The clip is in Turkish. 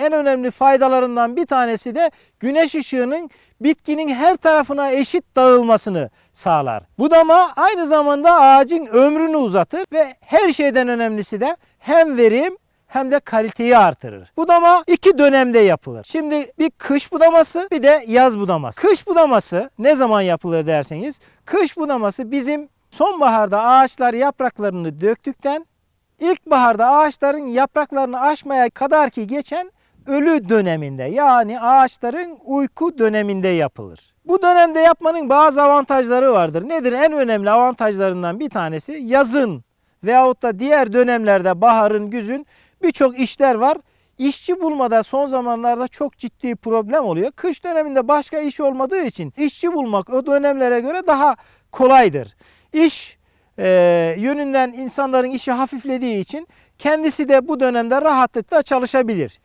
en önemli faydalarından bir tanesi de güneş ışığının bitkinin her tarafına eşit dağılmasını sağlar. Budama aynı zamanda ağacın ömrünü uzatır ve her şeyden önemlisi de hem verim hem de kaliteyi artırır. Budama iki dönemde yapılır. Şimdi bir kış budaması bir de yaz budaması. Kış budaması ne zaman yapılır derseniz kış budaması bizim sonbaharda ağaçlar yapraklarını döktükten ilkbaharda ağaçların yapraklarını aşmaya kadar ki geçen ölü döneminde yani ağaçların uyku döneminde yapılır. Bu dönemde yapmanın bazı avantajları vardır. Nedir? En önemli avantajlarından bir tanesi yazın veyahut da diğer dönemlerde baharın, güzün birçok işler var. İşçi bulmada son zamanlarda çok ciddi problem oluyor. Kış döneminde başka iş olmadığı için işçi bulmak o dönemlere göre daha kolaydır. İş e, yönünden insanların işi hafiflediği için kendisi de bu dönemde rahatlıkla çalışabilir.